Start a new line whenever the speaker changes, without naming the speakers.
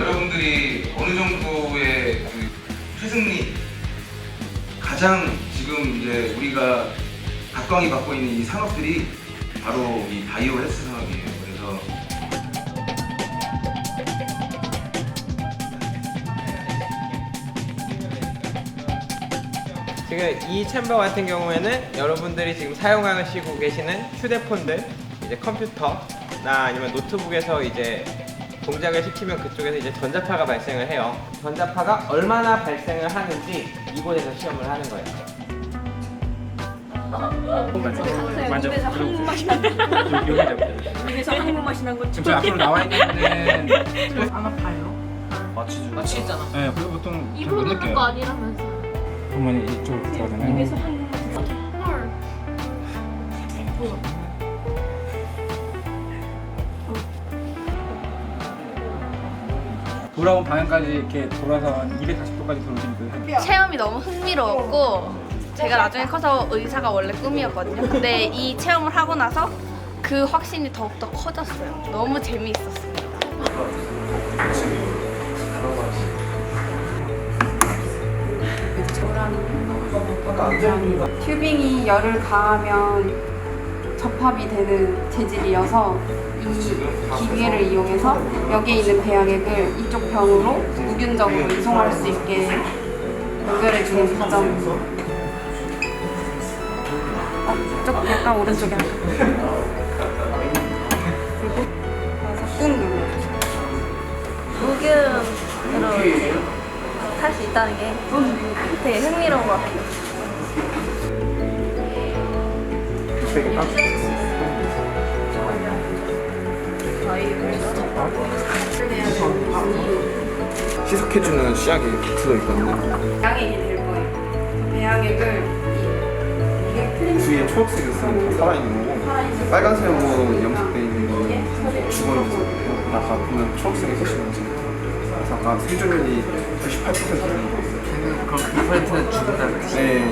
여러분들이 어느 정도의 그 최승리 가장 지금 이제 우리가 각광이 받고 있는 이 산업들이 바로 이 바이오 헬스 산업이에요. 그래서
지금 이 챔버 같은 경우에는 여러분들이 지금 사용하시고 계시는 휴대폰들, 이제 컴퓨터나 아니면 노트북에서 이제 동작을 시키면 그쪽에서 이제 전자파가 발생을 해요. 전자파가 얼마나 발생을 하는지 이곳에서 시험을 하는 거예요.
맞아. 한국 맛이 난다. 입에서 한국 맛이 난 거.
지금 앞으로 나와 있는
안 아파요?
마취죠.
마취했잖아.
네, 그리고 보통 잘 못
입으로
느껴요.
거 아니라면서.
보면 이쪽으로 들어가잖아요.
입에서 한국 맛이 나.
헐.
돌아온 방향까지 이렇게 돌아서 한 240도까지 돌리시면 돼요.
체험이 너무 흥미로웠고 제가 나중에 커서 의사가 원래 꿈이었거든요. 근데 이 체험을 하고 나서 그 확신이 더욱더 커졌어요. 너무 재미있었습니다.
튜빙이 열을 가하면 접합이 되는 재질이어서 이 기계를 이용해서 여기에 있는 배양액을 이쪽 병으로 무균적으로 이송할 수 있게 연결해 주는 과정입니다. 어, 이쪽 약간 오른쪽에? 그리고 그래서 꾹 눌러주세요.
무균으로 살수 있다는 게 되게 흥미로운 것 같아요.
희석해주는 씨앗이 들어있거든요.
배양액이 될 거예요. 배양액을 이- 이게 클린
뒤에 초록색이 있으면 다 살아있는 거고 빨간색으로 염색돼 있는 거는 죽어있거든요. 아까 보면 초록색이 보시는지 그래서 아까 생존율이 98% 되는 거 있어요.
그럼 2%는 죽는다는
네.